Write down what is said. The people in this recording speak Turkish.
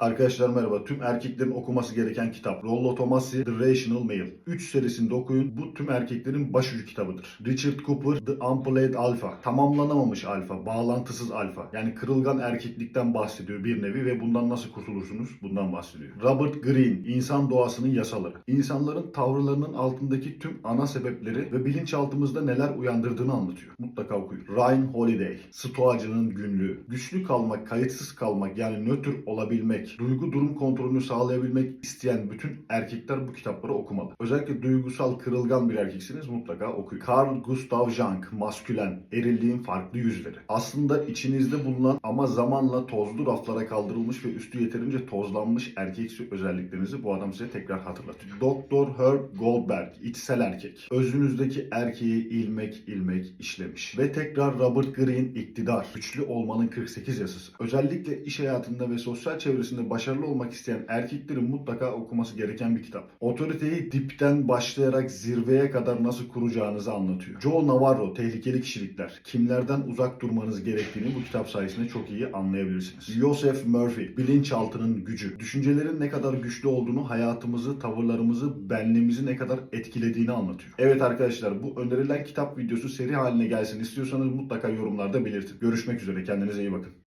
Arkadaşlar merhaba. Tüm erkeklerin okuması gereken kitap. Rollo Tomassi The Rational Male. 3 serisinde okuyun. Bu tüm erkeklerin başucu kitabıdır. Richard Cooper The Unplayed Alpha. Tamamlanamamış alfa. Bağlantısız alfa. Yani kırılgan erkeklikten bahsediyor bir nevi ve bundan nasıl kurtulursunuz? Bundan bahsediyor. Robert Greene İnsan Doğasının Yasaları. İnsanların tavırlarının altındaki tüm ana sebepleri ve bilinçaltımızda neler uyandırdığını anlatıyor. Mutlaka okuyun. Ryan Holiday Stoacının Günlüğü. Güçlü kalmak, kayıtsız kalmak yani nötr olabilmek, duygu durum kontrolünü sağlayabilmek isteyen bütün erkekler bu kitapları okumalı. Özellikle duygusal kırılgan bir erkeksiniz mutlaka okuyun. Carl Gustav Jung, Maskülen, Erilliğin Farklı Yüzleri. Aslında içinizde bulunan ama zamanla tozlu raflara kaldırılmış ve üstü yeterince tozlanmış erkeksi özelliklerinizi bu adam size tekrar hatırlatıyor. Dr. Herb Goldberg, içsel erkek. Özünüzdeki erkeği ilmek ilmek işlemiş. Ve tekrar Robert Greene, iktidar. Güçlü olmanın 48 yasası. Özellikle iş hayatında ve sosyal çevresinde başarılı olmak isteyen erkeklerin mutlaka okuması gereken bir kitap. Otoriteyi dipten başlayarak zirveye kadar nasıl kuracağınızı anlatıyor. Joe Navarro, Tehlikeli Kişilikler. Kimlerden uzak durmanız gerektiğini bu kitap sayesinde çok iyi anlayabilirsiniz. Joseph Murphy, Bilinçaltının Gücü. Düşüncelerin ne kadar güçlü olduğunu, hayatımızı, tavırlarımızı, benliğimizi ne kadar etkilediğini anlatıyor. Evet arkadaşlar bu önerilen kitap videosu seri haline gelsin istiyorsanız mutlaka yorumlarda belirtin. Görüşmek üzere kendinize iyi bakın.